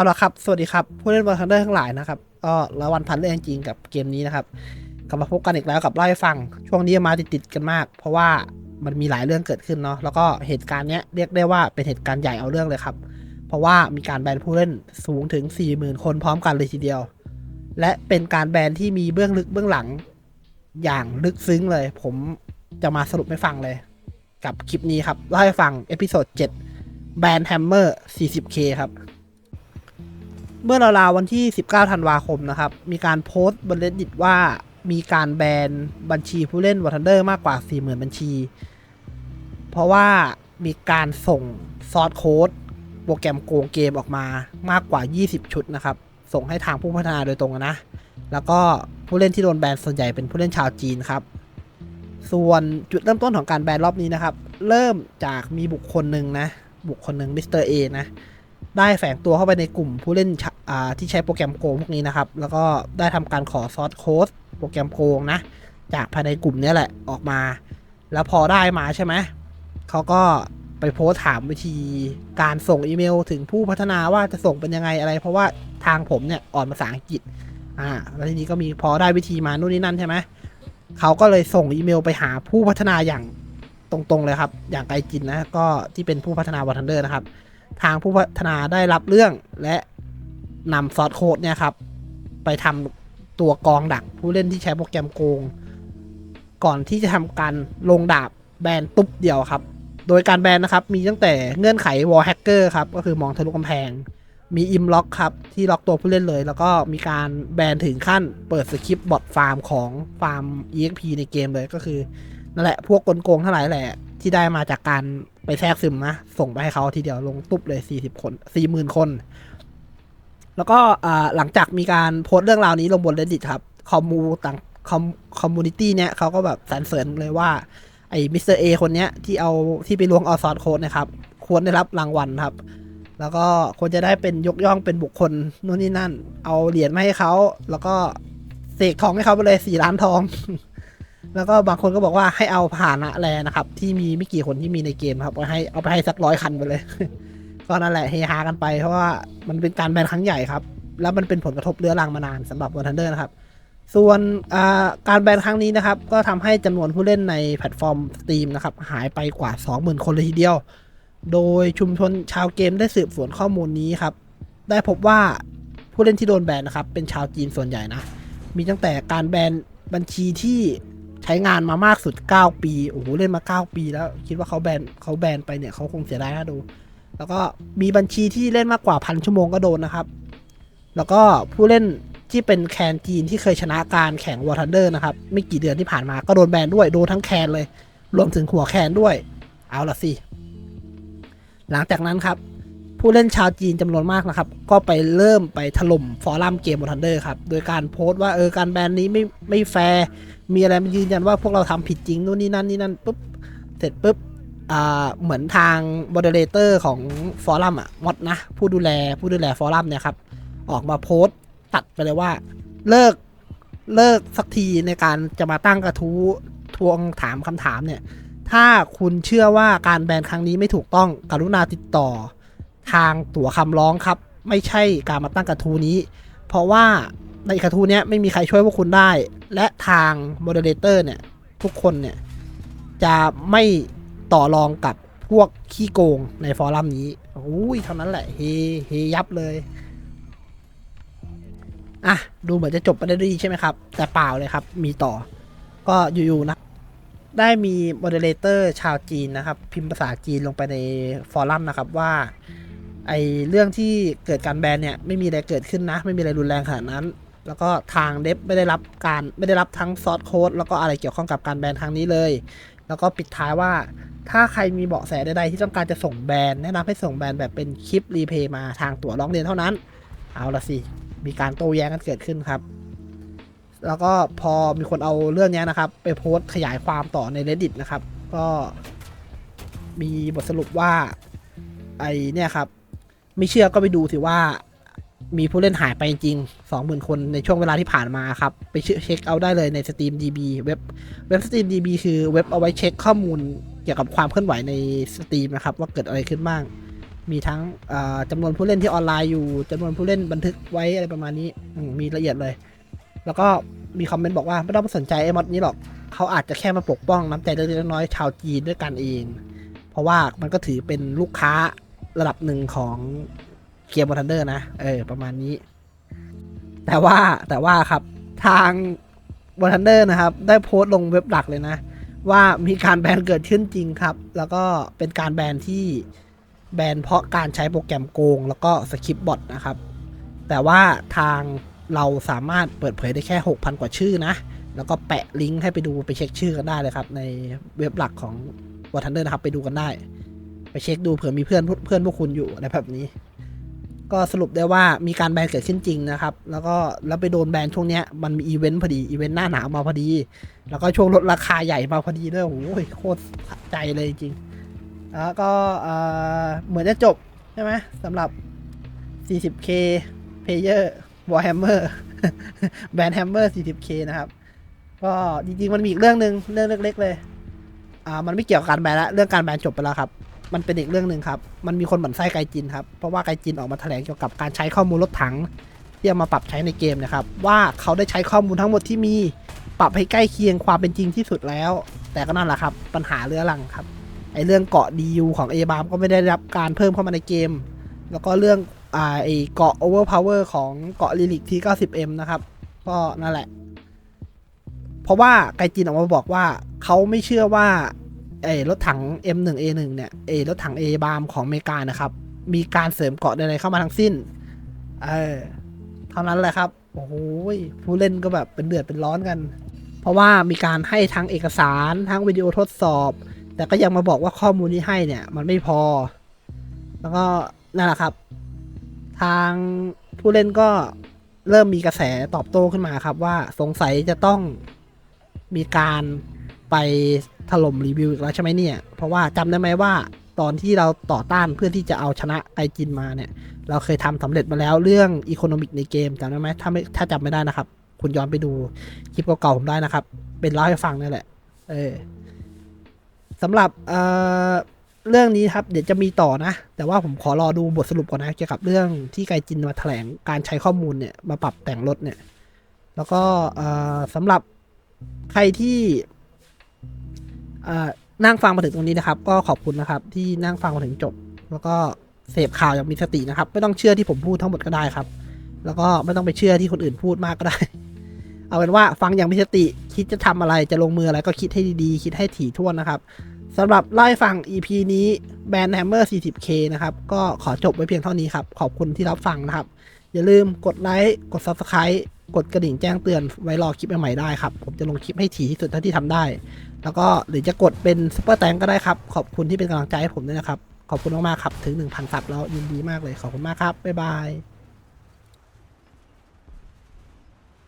เอาละครับ สวัสดีครับ ผู้เล่นบอลทันเดอร์ทั้งหลายนะครับก็ละวันพันเรื่องจริงกับเกมนี้นะครับกลับมาพบกันอีกแล้วกับเล่าให้ฟัง ช่วงนี้มาติดๆกันมาก เพราะว่ามันมีหลายเรื่องเกิดขึ้นเนาะแล้วก็เหตุการณ์เนี้ยเรียกได้ว่าเป็นเหตุการณ์ใหญ่เอาเรื่องเลยครับ เพราะว่ามีการแบนผู้เล่นสูงถึง 40,000 คนพร้อมกันเลยทีเดียว และเป็นการแบนที่มีเบื้องลึกเบื้องหลัง อย่างลึกซึ้งเลย ผมจะมาสรุปให้ฟังเลย กับคลิปนี้ครับเล่าให้ฟังเอพิโซด7แบนแฮมเมอร์ 40k ครับ เมื่อราวๆวันที่ 19 ธันวาคมนะครับ มีการโพสต์บน reddit ว่ามีการแบนบัญชีผู้เล่นวอ r ทันเดอร์มากกว่า 40,000 บัญชี เพราะว่ามีการส่งซอสโค้ดโปรแกรมโกงเกมออกมามากกว่า 20 ชุดนะครับ ส่งให้ทางผู้พัฒนาโดยตรงนะ แล้วก็ผู้เล่นที่โดนแบนส่วนใหญ่เป็นผู้เล่นชาวจีนครับ ส่วนจุดเริ่มต้นของการแบนรอบนี้นะครับ เริ่มจากมีบุคคลหนึ่งนะ บุคคลหนึ่งมิสเตอร์เอนะ ได้แฝงตัวเข้าไปในกลุ่มผู้เล่นช ที่ใช้โปรแกรมโกงพวกนี้นะครับ แล้วก็ได้ทำการขอซอสโค้ดโปรแกรมโกงนะ จากภายในกลุ่มนี้แหละออกมา แล้วพอได้มาใช่ไหมเขาก็ไปโพสถามวิธีการส่งอีเมลถึงผู้พัฒนาว่าจะส่งเป็นยังไงอะไร เพราะว่าทางผมเนี่ยอ่อนภาษาอังกฤษอ่าแล้วทีนี้ก็มีพอได้วิธีมานู่นนี่นั่นใช่ไหมเขาก็เลยส่งอีเมลไปหาผู้พัฒนาอย่างตรงๆเลยครับ อย่างไกลจินนะก็ที่เป็นผู้พัฒนาวอร์ทันเดอร์นะครับ ทางผู้พัฒนาได้รับเรื่องและ นำซอสโค้ดเนี่ยครับ ไปทำตัวกองดักผู้เล่นที่ใช้โปรแกรมโกง ก่อนที่จะทำการลงดาบแบนตุ๊บเดียวครับ โดยการแบนนะครับ มีตั้งแต่เงื่อนไขวอลแฮกเกอร์ครับ ก็คือมองทะลุกำแพง มีอิมล็อกครับ ที่ล็อกตัวผู้เล่นเลย แล้วก็มีการแบนถึงขั้นเปิดสคริปต์บอทฟาร์มของฟาร์ม EXP ในเกมเลยก็คือนั่นแหละ พวกกลโกงทั้งหลายแหละ ที่ได้มาจากการไปแทรกซึมนะ ส่งไปให้เขาทีเดียวลงตุ๊บเลย 40 คน 40,000 คน แล้วก็หลังจากมีการโพสต์เรื่องราวนี้ลงบน reddit ครับ คอมมูต่างคอมคอมมูนิตี้เนี่ยเขาก็แบบสรรเสริญเลยว่า ไอ้มิสเตอร์เอคนเนี้ยที่เอาที่ไปล้วงเอาซอสโค้ดนะครับ ควรได้รับรางวัลครับ แล้วก็ควรจะได้เป็นยกย่องเป็นบุคคลนู่นนี่นั่น เอาเหรียญมาให้เขา แล้วก็เสกทองให้เขาไปเลยสี่ล้านทอง แล้วก็บางคนก็บอกว่าให้เอาผ่านะแลนะครับ ที่มีไม่กี่คนที่มีในเกมครับไปให้เอาไปให้สักร้อยคันไปเลย ก็นั่นแหละเฮฮากันไปเพราะว่ามันเป็นการแบนครั้งใหญ่ครับ แล้วมันเป็นผลกระทบเรื้อรังมานานสำหรับวันทันเดอร์นะครับ ส่วนการแบนครั้งนี้นะครับ ก็ทำให้จำนวนผู้เล่นในแพลตฟอร์มสตรีมนะครับหายไปกว่า 20,000 คนเลยทีเดียว โดยชุมชนชาวเกมได้สืบสวนข้อมูลนี้ครับ ได้พบว่าผู้เล่นที่โดนแบนนะครับเป็นชาวจีนส่วนใหญ่นะ มีตั้งแต่การแบนบัญชีที่ใช้งานมามากสุด 9 ปี โอ้โห เล่นมา 9 ปีแล้ว คิดว่าเขาแบนเขาแบนไปเนี่ยเขาคงเสียดายน่าดู แล้วก็มีบัญชีที่เล่นมากกว่าพันชั่วโมงก็โดนนะครับ แล้วก็ผู้เล่นที่เป็นแคนจีนที่เคยชนะการแข่งวอร์ทันเดอร์นะครับ ไม่กี่เดือนที่ผ่านมาก็โดนแบนด้วย โดนทั้งแคนเลย รวมถึงหัวแคนด้วย เอาละสิ หลังจากนั้นครับ ผู้เล่นชาวจีนจำนวนมากนะครับ ก็ไปเริ่มไปถล่มฟอรัมเกมวอร์ทันเดอร์ครับ โดยการโพสต์ว่าเออการแบนนี้ไม่ไม่แฟร์ มีอะไรมายืนยันว่าพวกเราทำผิดจริงนู่นนี่นั่นนี่นั่นปุ๊บ เสร็จปุ๊บ เหมือนทางบอดเ a เตอร์ของฟอรัมอะมดนะ ผู้ดูแลผู้ดูแลฟอรัมเนี่ยครับ ออกมาโพสต์ตัดไปเลยว่า เลิกเลิกสักทีในการจะมาตั้งกระทู้ทวงถามคำถามเนี่ย ถ้าคุณเชื่อว่าการแบนครั้งนี้ไม่ถูกต้องกรุณาติดต่อ ทางตั๋วคำร้องครับ ไม่ใช่การมาตั้งกระทู้นี้ เพราะว่าในกระทู้นี้ไม่มีใครช่วยพวกคุณได้ และทางโมเดเลเตอร์เนี่ยทุกคนเนี่ยจะไม่ ต่อรองกับพวกขี้โกงในฟอรัมนี้โอ้ยเท่านั้นแหละ เฮ เฮยับเลย อะ ดูเหมือนจะจบไปได้ดีใช่ไหมครับ แต่เปล่าเลยครับ มีต่อ ก็อยู่ๆนะ ได้มีโมเดเลเตอร์ชาวจีนนะครับ พิมพ์ภาษาจีนลงไปในฟอรัมนะครับว่า ไอเรื่องที่เกิดการแบนเนี่ย ไม่มีอะไรเกิดขึ้นนะ ไม่มีอะไรรุนแรงขนาดนั้น แล้วก็ทางเดฟไม่ได้รับการไม่ได้รับทั้งซอสโค้ดแล้วก็อะไรเกี่ยวข้องกับการแบนทางนี้เลย แล้วก็ปิดท้ายว่า ถ้าใครมีเบาะแสใดๆที่ต้องการจะส่งแบนแนะนำให้ส่งแบนแบบเป็นคลิปรีเพย์มาทางตั๋วร้องเรียนเท่านั้น เอาละสิ มีการโต้แย้งกันเกิดขึ้นครับ แล้วก็พอมีคนเอาเรื่องนี้นะครับ ไปโพสต์ขยายความต่อใน reddit นะครับ ก็มีบทสรุปว่า ไอเนี่ยครับ ไม่เชื่อก็ไปดูสิว่า มีผู้เล่นหายไปจริงสองหมื่นคนในช่วงเวลาที่ผ่านมาครับ ไปเช็คเอาได้เลยใน Steam DB เว็บเว็บ Steam DB คือเว็บเอาไว้เช็คข้อมูล เกี่ยวกับความเคลื่อนไหวใน Steam นะครับ ว่าเกิดอะไรขึ้นบ้าง มีทั้งเอ่อจำนวนผู้เล่นที่ออนไลน์อยู่จำนวนผู้เล่นบันทึกไว้อะไรประมาณนี้มีละเอียดเลย แล้วก็มีคอมเมนต์บอกว่าไม่ต้องสนใจไอ้มอดนี้หรอกเขาอาจจะแค่มาปกป้องน้ำใจเล็กๆน้อยๆชาวจีนด้วยกันเอง เพราะว่ามันก็ถือเป็นลูกค้าระดับหนึ่งของเกียร์บอทันเดอร์นะเออประมาณนี้ แต่ว่าแต่ว่าครับทางบอทันเดอร์นะครับ ได้โพสต์ลงเว็บหลักเลยนะ ว่ามีการแบนเกิดขึ้นจริงครับ แล้วก็เป็นการแบนที่แบนเพราะการใช้โปรแกรมโกง แล้วก็สคริปต์บอทนะครับ แต่ว่าทางเราสามารถเปิดเผยได้แค่ 6,000 กว่าชื่อนะ แล้วก็แปะลิงก์ให้ไปดูไปเช็คชื่อกันได้เลยครับ ในเว็บหลักของ w a t ทันเดอร์นะครับไปดูกันได้ ไปเช็คดูเผื่อมีเพื่อนเพื่อนพวกคุณอยู่อะไรแบบนี้ ก็สรุปได้ว่ามีการแบนเกิดขึ้นจริงนะครับ แล้วก็แล้วไปโดนแบนช่วงเนี้ยมันมีอีเวนต์พอดีอีเวนต์หน้าหนาวมาพอดี แล้วก็ช่วงลดราคาใหญ่มาพอดีด้วยโอ้ยโคตรสะใจเลยจริง แล้วก็เอ่อเหมือนจะจบใช่ไหมสำหรับ 40k player warhammer แบนแฮมเมอร์ 40k นะครับ ก็จริงๆมันมีอีกเรื่องหนึ่งเรื่องเล็กๆเลย อ่ามันไม่เกี่ยวกับการแบนละเรื่องการแบนจบไปแล้วครับ มันเป็นอีกเรื่องหนึ่งครับ มันมีคนหมั่นไส้ไกจินครับ เพราะว่าไกจินออกมาแถลงเกี่ยวกับการใช้ข้อมูลรถถังที่เอามาปรับใช้ในเกมนะครับ ว่าเขาได้ใช้ข้อมูลทั้งหมดที่มีปรับให้ใกล้เคียงความเป็นจริงที่สุดแล้ว แต่ก็นั่นแหละครับ ปัญหาเรื้อรังครับ ไอเรื่องเกาะดียูของเอบามก็ไม่ได้รับการเพิ่มเข้ามาในเกม แล้วก็เรื่องอ่าไอเกาะโอเวอร์พาวเวอร์ของเกาะลิลิกที่ 90m นะครับ ก็นั่นแหละ เพราะว่าไกจินออกมาบอกว่าเขาไม่เชื่อว่า ไอ้รถถัง M1A1 เนี่ยไอ้รถถัง A บามของอเมริกานะครับ มีการเสริมเกาะใดๆเข้ามาทั้งสิ้น เออเท่านั้นแหละครับ โอ้โหผู้เล่นก็แบบเป็นเดือดเป็นร้อนกัน เพราะว่ามีการให้ทั้งเอกสารทั้งวิดีโอทดสอบ แต่ก็ยังมาบอกว่าข้อมูลที่ให้เนี่ย มันไม่พอ แล้วก็นั่นแหละครับ ทางผู้เล่นก็เริ่มมีกระแสตอบโต้ขึ้นมาครับว่าสงสัยจะต้องมีการ ไปถล่มรีวิวอีกแล้วใช่ไหมเนี่ย เพราะว่าจำได้ไหมว่าตอนที่เราต่อต้านเพื่อที่จะเอาชนะไอจินมาเนี่ย เราเคยทำสำเร็จมาแล้วเรื่องอีโคโนมิกในเกมจำได้ไหมถ้าไม่ถ้าจำไม่ได้นะครับ คุณย้อนไปดูคลิปเก่าๆผมได้นะครับ เป็นเล่าให้ฟังนี่แหละ เออสำหรับเอ่อเรื่องนี้ครับ เดี๋ยวจะมีต่อนะ แต่ว่าผมขอรอดูบทสรุปก่อนนะเกี่ยวกับเรื่องที่ไกจินมาแถลงการใช้ข้อมูลเนี่ยมาปรับแต่งรถเนี่ย แล้วก็เอ่อสำหรับใครที่ นั่งฟังมาถึงตรงนี้นะครับ ก็ขอบคุณนะครับ ที่นั่งฟังมาถึงจบ แล้วก็เสพข่าวอย่างมีสตินะครับ ไม่ต้องเชื่อที่ผมพูดทั้งหมดก็ได้ครับ แล้วก็ไม่ต้องไปเชื่อที่คนอื่นพูดมากก็ได้ เอาเป็นว่าฟังอย่างมีสติ คิดจะทำอะไรจะลงมืออะไรก็คิดให้ดีๆ คิดให้ถี่ถ้วนนะครับสำหรับเล่ฟัง EP นี้แบนแฮมเมอร์ 40k นะครับ ก็ขอจบไว้เพียงเท่านี้ครับ ขอบคุณที่รับฟังนะครับ อย่าลืมกดไลค์ กด Subscribe กดกระดิ่งแจ้งเตือนไว้รอคลิปใหม่ๆได้ครับ ผมจะลงคลิปให้ถี่ที่สุดเท่าที่ทำได้ แล้วก็หรือจะกดเป็นซุปเปอร์แตงก็ได้ครับ ขอบคุณที่เป็นกำลังใจให้ผมด้วยนะครับ ขอบคุณมากๆครับ ถึง 1,000ซับแล้วยินดีมากเลย ขอบคุณมากครับ บ๊ายบาย